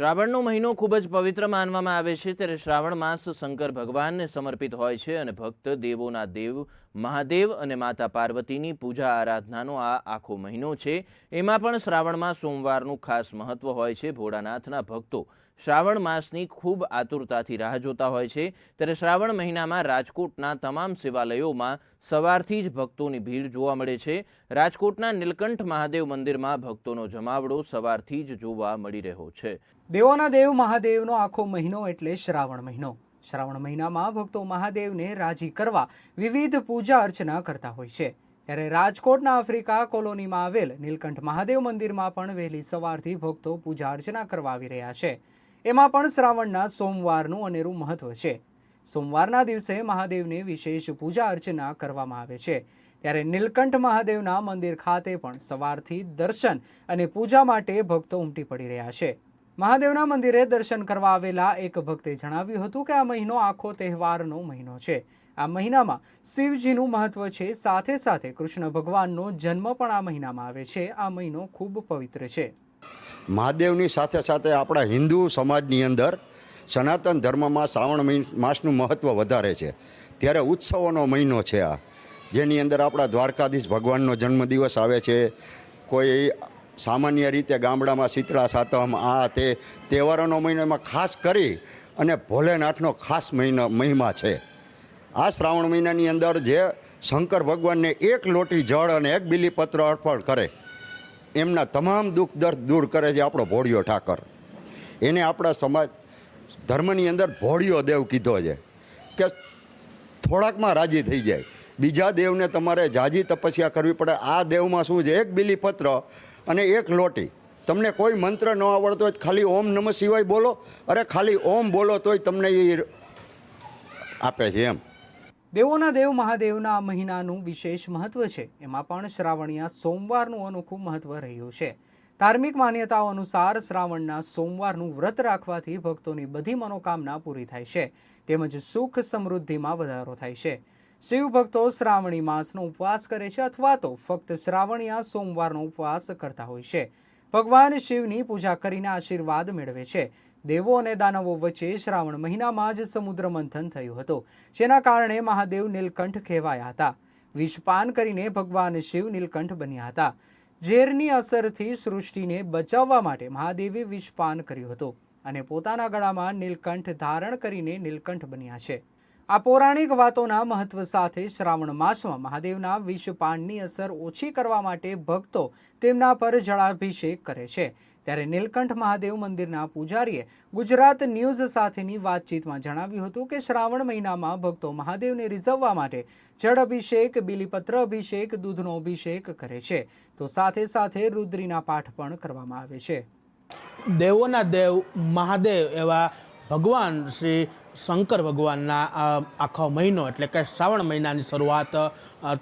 શ્રાવણનો મહિનો ખૂબ જ પવિત્ર માનવામાં આવે છે, ત્યારે શ્રાવણ માસ શંકર ભગવાનને સમર્પિત હોય છે અને ભક્ત દેવોના દેવ, મહાદેવ અને માતા પાર્વતીની પૂજા આરાધનાનો આ આખો મહિનો છે. એમાં પણ શ્રાવણમાં સોમવારનું ખાસ મહત્વ હોય છે. ભોળાનાથના ભક્તો શ્રાવણ માસની ખૂબ આતુરતાથી રાહ જોતા હોય છે. ત્યારે શ્રાવણ મહિનામાં રાજકોટના તમામ શિવાલયોમાં સવારથી જ ભક્તોની ભીડ જોવા મળે છે. રાજકોટના નીલકંઠ મહાદેવ મંદિરમાં ભક્તોનો જમાવડો સવારથી જ જોવા મળી રહ્યો છે. દેવોના દેવ મહાદેવનો આખો મહિનો એટલે શ્રાવણ મહિનો. શ્રાવણ મહિનામાં ભક્તો મહાદેવને રાજી કરવા વિવિધ પૂજા અર્ચના કરતા હોય છે. ત્યારે રાજકોટના આફ્રિકા કોલોનીમાં આવેલ નીલકંઠ મહાદેવ મંદિરમાં પણ વહેલી સવારથી ભક્તો પૂજા અર્ચના કરવા આવી રહ્યા છે. એમાં પણ શ્રાવણના સોમવારનું અનેરું મહત્વ છે. સોમવારના દિવસે મહાદેવને વિશેષ પૂજા અર્ચના કરવામાં આવે છે. ત્યારે નીલકંઠ મહાદેવના મંદિર ખાતે પણ સવારથી દર્શન અને પૂજા માટે ભક્તો ઉમટી પડી રહ્યા છે. મહાદેવના મંદિરે દર્શન કરવા આવેલા એક ભક્તે જણાવ્યું હતું કે આ મહિનો આખો તહેવારનો મહિનો છે. આ મહિનામાં શિવજીનું મહત્વ છે. સાથે સાથે કૃષ્ણ ભગવાનનો જન્મ પણ આ મહિનામાં આવે છે. આ મહિનો ખૂબ પવિત્ર છે. મહાદેવની સાથે સાથે આપણા હિન્દુ સમાજની અંદર સનાતન ધર્મમાં શ્રાવણ માસનું મહત્ત્વ વધારે છે. ત્યારે ઉત્સવોનો મહિનો છે આ. જેની અંદર આપણા દ્વારકાધીશ ભગવાનનો જન્મદિવસ આવે છે. કોઈ સામાન્ય રીતે ગામડામાં શીતળા સાતમ, આ તે, તહેવારોનો મહિનામાં ખાસ કરી અને ભોલેનાથનો ખાસ મહિનો, મહિમા છે. આ શ્રાવણ મહિનાની અંદર જે શંકર ભગવાનને એક લોટી જળ અને એક બીલીપત્ર અર્પણ કરે એમના તમામ દુઃખ દર્દ દૂર કરે છે આપણો ભોળિયો ઠાકર. એને આપણા સમાજ, ધર્મની અંદર ભોળિયો દેવ કીધો છે કે થોડાકમાં રાજી થઈ જાય. બીજા દેવને તમારે જાજી તપસ્યા કરવી પડે. આ દેવમાં શું છે? એક બિલીપત્ર અને એક લોટી. તમને કોઈ મંત્ર ન આવડતો હોય ખાલી ઓમ નમઃ શિવાય બોલો. અરે ખાલી ઓમ બોલો તોય તમને એ આપે છે એમ. દેવોના દેવ મહાદેવના આ મહિનાનું વિશેષ મહત્વ છે. એમાં પણ શ્રાવણીયા સોમવારનું અનોખું મહત્વ રહ્યું છે. ધાર્મિક માન્યતાઓ અનુસાર શ્રાવણના સોમવારનું વ્રત રાખવાથી ભક્તોની બધી મનોકામના પૂરી થાય છે. તેમજ સુખ સમૃદ્ધિમાં વધારો થાય છે. શિવ ભક્તો શ્રાવણી માસનો ઉપવાસ કરે છે અથવા તો ફક્ત શ્રાવણીયા સોમવારનો ઉપવાસ કરતા હોય છે. ભગવાન શિવની પૂજા કરીને આશીર્વાદ મેળવે છે. દેવો અને દાનવો વચ્ચે શ્રાવણ મહિનામાં જ સમુદ્ર મંથન થયું હતું. જેના કારણે મહાદેવ નીલકંઠ કહેવાયા હતા. વિષપાન કરીને ભગવાન શિવ નીલકંઠ બન્યા હતા. ઝેરની અસરથી સૃષ્ટિને બચાવવા માટે મહાદેવે વિષપાન કર્યું હતું અને પોતાના ગળામાં નીલકંઠ ધારણ કરીને નીલકંઠ બન્યા છે. આ પૌરાણિક વાતોના મહત્વ સાથે શ્રાવણ માસમાં મહાદેવના વિષપાનની અસર ઓછી કરવા માટે ભક્તો તેમના પર જળાભિષેક કરે છે. ત્યારે નીલકંઠ મહાદેવ મંદિરના પૂજારીએ ગુજરાત ન્યૂઝ સાથેની વાતચીતમાં જણાવ્યું હતું કે શ્રાવણ મહિનામાં ભક્તો મહાદેવને રીઝવવા માટે જળ અભિષેક, બિલીપત્ર અભિષેક, દૂધનો અભિષેક કરે છે. તો સાથે સાથે રુદ્રીના પાઠ પણ કરવામાં આવે છે. દેવોના દેવ મહાદેવ એવા ભગવાન શ્રી શંકર ભગવાનના આખો મહિનો એટલે કે શ્રાવણ મહિનાની શરૂઆત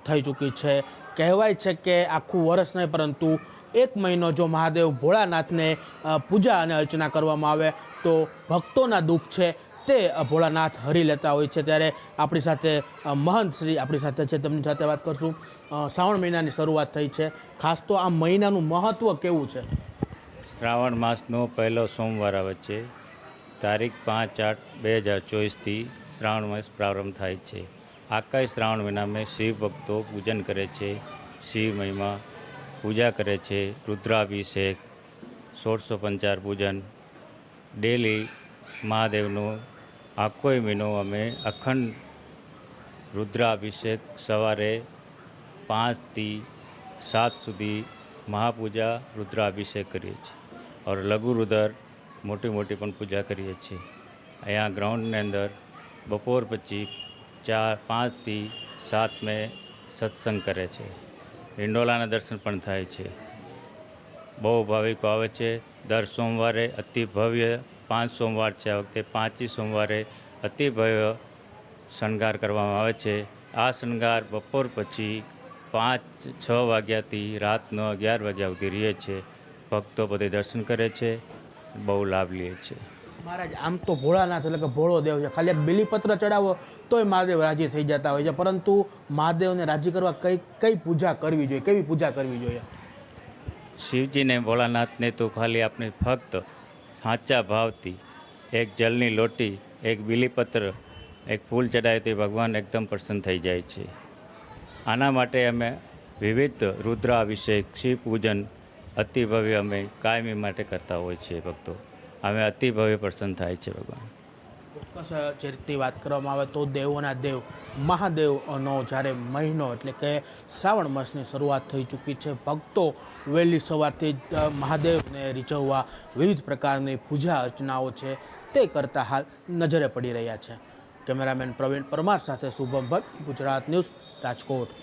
થઈ ચૂકી છે. કહેવાય છે કે આખું વર્ષ નહીં પરંતુ એક મહિનો જો મહાદેવ ભોળાનાથને પૂજા અને અર્ચના કરવામાં આવે, તો ભક્તોના દુઃખ છે, તે ભોળાનાથ હરી લેતા હોય છે. ત્યારે આપણી સાથે મહંત શ્રી આપણી સાથે છે. તેમની સાથે વાત કરશું. શ્રાવણ મહિનાની શરૂઆત થઈ છે. ખાસ તો આ મહિનાનું મહત્ત્વ કેવું છે? શ્રાવણ માસનો પહેલો સોમવાર આવે છે. તારીખ પાંચ આઠ બે હજાર ચોવીસથી શ્રાવણ માસ પ્રારંભ થાય છે. આખા શ્રાવણ મહિનામાં શિવ ભક્તો પૂજન કરે છે. શિવ મહિમા પૂજા કરે છે, રુદ્રાભિષેક, સોળસો પંચાર પૂજન. ડેલી મહાદેવનો આખો મહિનો અમે અખંડ રુદ્રાભિષેક સવારે પાંચથી સાત સુધી મહાપૂજા, રુદ્રાભિષેક કરીએ છીએ. ઓર લઘુ રુદ્ર મોટી મોટી પણ પૂજા કરીએ છીએ. અહીંયા ગ્રાઉન્ડની અંદર બપોર પછી ચાર પાંચથી સાત મેં સત્સંગ કરે છે. હિંડોલાના દર્શન પણ થાય છે. બહુ ભાવિકો આવે છે. દર સોમવારે અતિ ભવ્ય પાંચ સોમવાર છે. આ વખતે પાંચી સોમવારે અતિ ભવ્ય શણગાર કરવામાં આવે છે. આ શણગાર બપોર પછી પાંચ, છ વાગ્યાથી રાતનો અગિયાર વાગ્યા સુધી રહે છે. ભક્તો બધે દર્શન કરે છે. બહુ લાભ લે છે. મહારાજ, આમ તો ભોળાનાથ એટલે કે ભોળો દેવ છે. ખાલી બિલીપત્ર ચડાવો તોય મહાદેવ રાજી થઈ જતા હોય છે. પરંતુ મહાદેવને રાજી કરવા કઈ કઈ પૂજા કરવી જોઈએ? કેવી પૂજા કરવી જોઈએ? શિવજીને ભોળાનાથને તો ખાલી આપણે ફક્ત સાચા ભાવથી એક જલની લોટી, એક બીલીપત્ર, એક ફૂલ ચડાવે તો ભગવાન એકદમ પ્રસન્ન થઈ જાય છે. આના માટે અમે વિવિધ રુદ્રાભિષેક, શિવ પૂજન અતિ ભવ્ય અમે કાયમી માટે કરતા હોય છીએ ભક્તો. અમે અતિ ભવ્ય પ્રસન્ન થાય છે ભગવાન. ચોક્કસ જે રીતની વાત કરવામાં આવે તો દેવોના દેવ મહાદેવનો જ્યારે મહિનો એટલે કે શ્રાવણ માસની શરૂઆત થઈ ચૂકી છે, ભક્તો વહેલી સવારથી જ મહાદેવને રીઝવવા વિવિધ પ્રકારની પૂજા અર્ચનાઓ છે, તે કરતા હાલ નજરે પડી રહ્યા છે. કેમેરામેન પ્રવીણ પરમાર સાથે શુભમ ભટ્ટ, ગુજરાત ન્યૂઝ રાજકોટ.